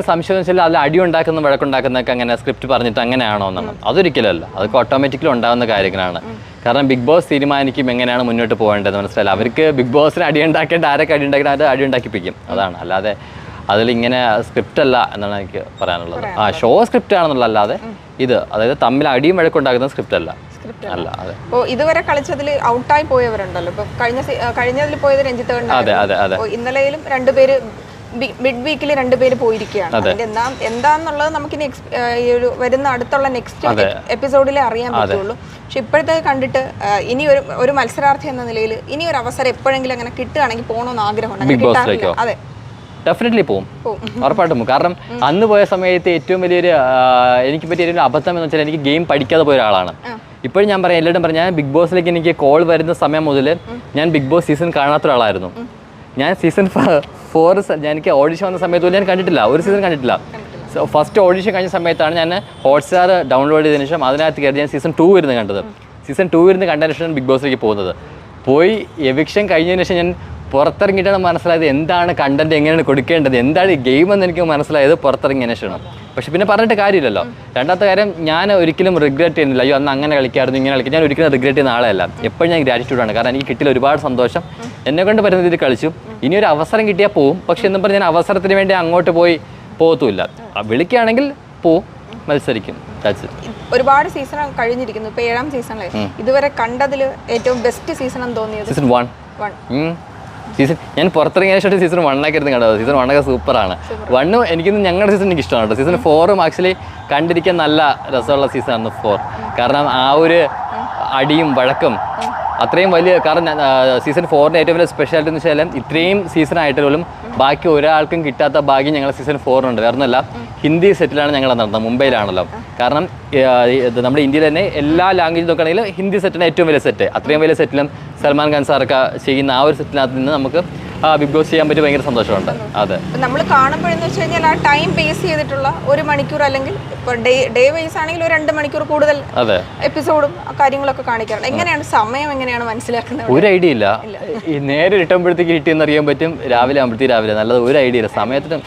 സംശയം വെച്ചാൽ അതിൽ അടി ഉണ്ടാക്കുന്ന വഴക്കുണ്ടാക്കുന്നൊക്കെ അങ്ങനെ സ്ക്രിപ്റ്റ് പറഞ്ഞിട്ട് അങ്ങനെയാണോ എന്നാണ് അതൊരിക്കലല്ല. അതൊക്കെ ഓട്ടോമാറ്റിക്കലി ഉണ്ടാകുന്ന കാര്യങ്ങളാണ്. കാരണം ബിഗ് ബോസ് തീരുമാനിക്കും എങ്ങനെയാണ് മുന്നോട്ട് പോകേണ്ടത് മനസ്സിലായില്ല അവർക്ക് ബിഗ് ബോസിന് അടി ഉണ്ടാക്കേണ്ട ആരൊക്കെ അടി ഉണ്ടാക്കണം അത് അടി ഉണ്ടാക്കിപ്പിക്കും. അതാണ്. അല്ലാതെ അതിൽ ഇങ്ങനെ സ്ക്രിപ്റ്റ് അല്ല എന്നാണ് എനിക്ക് പറയാനുള്ളത്. ആ ഷോ സ്ക്രിപ്റ്റ് ആണെന്നുള്ള അല്ലാതെ ഇത് അതായത് തമ്മിൽ അടിയും വഴക്കുണ്ടാക്കുന്ന സ്ക്രിപ്റ്റ് അല്ല. അല്ല. അതെ. അപ്പോൾ ഇതുവരെ കളിച്ചതിൽ ഔട്ടായി പോയവരുണ്ടല്ലോ. ഇപ്പൊ കഴിഞ്ഞ കഴിഞ്ഞതിൽ പോയത് രഞ്ജിത്ത് അതെ അതെ അതെ. ഇന്നലെയും ഇന്നലെയിലും രണ്ടുപേര് മിഡ് വീക്കിൽ രണ്ടുപേര് പോയിരിക്കുകയാണ്. അതിന്റെ എന്താ എന്താന്നുള്ളത് നമുക്ക് ഇനി ഈ ഒരു വരുന്ന അടുത്തുള്ള നെക്സ്റ്റ് എപ്പിസോഡിലെ അറിയാൻ പറ്റുള്ളൂ. പക്ഷെ ഇപ്പോഴത്തെ കണ്ടിട്ട് ഇനി ഒരു ഒരു മത്സരാർത്ഥി എന്ന നിലയിൽ ഇനി ഒരു അവസരം എപ്പോഴെങ്കിലും അങ്ങനെ കിട്ടുകയാണെങ്കിൽ പോകണമെന്ന് ആഗ്രഹമുണ്ട്? അതെ. ഡെഫിനറ്റ്ലി പോകും ഉറപ്പായിട്ടും പോകും കാരണം അന്ന് പോയ സമയത്ത് ഏറ്റവും വലിയൊരു എനിക്ക് പറ്റിയ ഒരു അബദ്ധം എന്ന് വെച്ചാൽ എനിക്ക് ഗെയിം പഠിക്കാതെ പോയ ഒരാളാണ്. ഇപ്പോഴും ഞാൻ പറയാം എല്ലാവരും പറഞ്ഞു ഞാൻ ബിഗ് ബോസിലേക്ക് എനിക്ക് കോൾ വരുന്ന സമയം മുതൽ ഞാൻ ബിഗ് ബോസ് സീസൺ കാണാത്ത ഒരാളായിരുന്നു. ഞാൻ സീസൺ ഫോർ ഞാൻ എനിക്ക് ഓഡിഷൻ വന്ന സമയത്ത് പോലും ഞാൻ കണ്ടിട്ടില്ല. ഒരു സീസൺ കണ്ടിട്ടില്ല. സോ ഫസ്റ്റ് ഓഡിഷൻ കഴിഞ്ഞ സമയത്താണ് ഞാൻ ഹോട്ട്സ്റ്റാർ ഡൗൺലോഡ് ചെയ്തതിനു ശേഷം അതിനകത്ത് കയറി ഞാൻ സീസൺ ടു ഇരുന്ന് കണ്ടത്. സീസൺ ടു വരുന്ന കണ്ടതിന് ശേഷം ബിഗ് ബോസിലേക്ക് പോകുന്നത്. പോയി എവിക്ഷൻ കഴിഞ്ഞതിന് ശേഷം ഞാൻ പുറത്തിറങ്ങിയിട്ടാണ് മനസ്സിലായത് എന്താണ് കണ്ടന്റ് എങ്ങനെയാണ് കൊടുക്കേണ്ടത് എന്താണ് ഈ ഗെയിം എന്ന് എനിക്ക് മനസ്സിലായത് പുറത്തിറങ്ങിയതിന് ശേഷമാണ്. പക്ഷെ പിന്നെ പറഞ്ഞിട്ട് കാര്യമില്ലല്ലോ. രണ്ടാമത്തെ കാര്യം ഞാൻ ഒരിക്കലും റിഗ്രറ്റ് ചെയ്യുന്നില്ല. അയ്യോ അന്ന് അങ്ങനെ കളിക്കായിരുന്നു ഇങ്ങനെ കളിക്കും ഞാൻ ഒരിക്കലും റിഗ്രറ്റ് ചെയ്യുന്ന ആളല്ല. എപ്പോഴും ഞാൻ ഗ്രാറ്റിറ്റ്യൂഡാണ് കാരണം എനിക്ക് കിട്ടിയ ഒരുപാട് സന്തോഷം. എന്നെ കൊണ്ട് പറ്റുന്ന രീതിയിൽ കളിച്ചു. ഇനി ഒരു അവസരം കിട്ടിയാൽ പോവും. പക്ഷെ എന്നും പറഞ്ഞ് ഞാൻ അവസരത്തിന് വേണ്ടി അങ്ങോട്ട് പോയി പോകത്തുമില്ല വിളിക്കുകയാണെങ്കിൽ പോവും മത്സരിക്കും. ഒരുപാട് സീസൺ കഴിഞ്ഞിരിക്കുന്നു. ഇപ്പൊ ഏഴാം സീസണിൽ ഇതുവരെ കണ്ടതിൽ ഏറ്റവും ബെസ്റ്റ് സീസൺ എന്ന് തോന്നിയത്? സീസൺ വൺ സീസൺ ഞാൻ പുറത്തിറങ്ങിയ ശേഷം സീസൺ വണ്ണൊക്കെ ഇരുന്ന് കണ്ടത്. സീസൺ വണ്ണൊക്കെ സൂപ്പറാണ് വണ്ണ് എനിക്കിന്ന് ഞങ്ങളുടെ സീസൺ എനിക്ക് ഇഷ്ടമാണ് കേട്ടോ. സീസൺ ഫോറും ആക്ച്വലി കണ്ടിരിക്കാൻ നല്ല രസമുള്ള സീസണാണ് ഫോർ കാരണം ആ ഒരു അടിയും വഴക്കും അത്രയും വലിയ കാരണം സീസൺ ഫോറിന്റെ ഏറ്റവും വലിയ സ്പെഷ്യാലിറ്റി എന്ന് വെച്ചാൽ ഇത്രയും സീസൺ ആയിട്ട് പോലും ബാക്കി ഒരാൾക്കും കിട്ടാത്ത ഭാഗ്യം ഞങ്ങൾ സീസൺ ഫോറിനുണ്ട് വേറെ ഒന്നല്ല ഹിന്ദി സെറ്റിലാണ് ഞങ്ങൾ നടന്നത് മുംബൈയിലാണല്ലോ. കാരണം നമ്മുടെ ഇന്ത്യയിൽ തന്നെ എല്ലാ ലാംഗ്വേജ് നോക്കുകയാണെങ്കിൽ ഹിന്ദി സെറ്റാണ് ഏറ്റവും വലിയ സെറ്റ് അത്രയും വലിയ സെറ്റിലും സൽമാൻ ഖാൻ സാറൊക്കെ ചെയ്യുന്ന ആ ഒരു സെറ്റിനകത്ത് നിന്ന് നമുക്ക് ആ, ബിഗ് ബോസ് ചെയ്യാൻ പറ്റി ഭയങ്കര സന്തോഷമുണ്ട്. അതെ. നമ്മൾ കാണുമ്പോഴെന്ന് വെച്ച് കഴിഞ്ഞാൽ ആ ടൈം ബേസ് ചെയ്തിട്ടുള്ള ഒരു മണിക്കൂർ അല്ലെങ്കിൽ ഇപ്പോൾ ഡേ ഡേ വൈസ് ആണെങ്കിൽ ഒരു രണ്ട് മണിക്കൂർ കൂടുതൽ അതെ. എപ്പിസോഡും കാര്യങ്ങളൊക്കെ കാണിക്കാറുണ്ട്. എങ്ങനെയാണ് സമയം എങ്ങനെയാണ് മനസ്സിലാക്കുന്നത്? ഒരു ഐഡിയ ഇല്ല. ഈ നേരെ ഇട്ടുമ്പോഴത്തേക്ക് കിട്ടിയെന്ന് അറിയാൻ പറ്റും. രാവിലെ ആകുമ്പോഴത്തേക്ക് രാവിലെ. നല്ലത് ഒരു ഐഡിയ ഇല്ല. സമയത്തിന്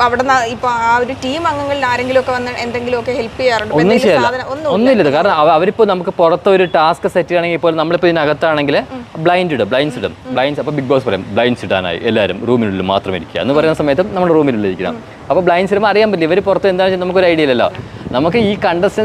അവിടെ ഇപ്പൊ ആ ഒരു ടീം അംഗങ്ങളിൽ ആരെങ്കിലും ഒക്കെ വന്ന് എന്തെങ്കിലുമൊക്കെ ഹെൽപ്പ് ചെയ്യാറുണ്ട്? ഒന്നും എന്തെങ്കിലും ചെയ്യല്ല. ഒന്നുമില്ല. കാരണം അവ- അവരിപ്പോ നമുക്ക് പുറത്ത് ഒരു ടാസ്ക് സെറ്റ് ചെയ്യണമെങ്കിൽ ഇപ്പോൾ നമ്മളിപ്പോ ഇതിനകത്താണെങ്കിൽ ബ്ലൈൻഡ് ഇടും. ബ്ലൈൻഡ്സ് ഇടും. ബ്ലൈൻഡ്സ് അപ്പോൾ ബിഗ് ബോസ് പറയും ബ്ലൈൻഡ്സ് ഇടാനായി. എല്ലാവരും റൂമിനുള്ളിൽ മാത്രം ഇരിക്കുക. എന്ന് പറയുന്ന സമയത്തും നമ്മൾ റൂമിനുള്ളിൽ ഇരിക്കണം. അപ്പോൾ ബ്ലൈൻഡ്സ് ഇടുമ്പോൾ അറിയാൻ പറ്റില്ല. ഇവർ പുറത്ത് എന്താണെന്ന് വെച്ചാൽ നമുക്കൊരു ഐഡിയ ഇല്ലല്ലോ. നമുക്ക് ഈ കണ്ടസ്റ്റൻസ്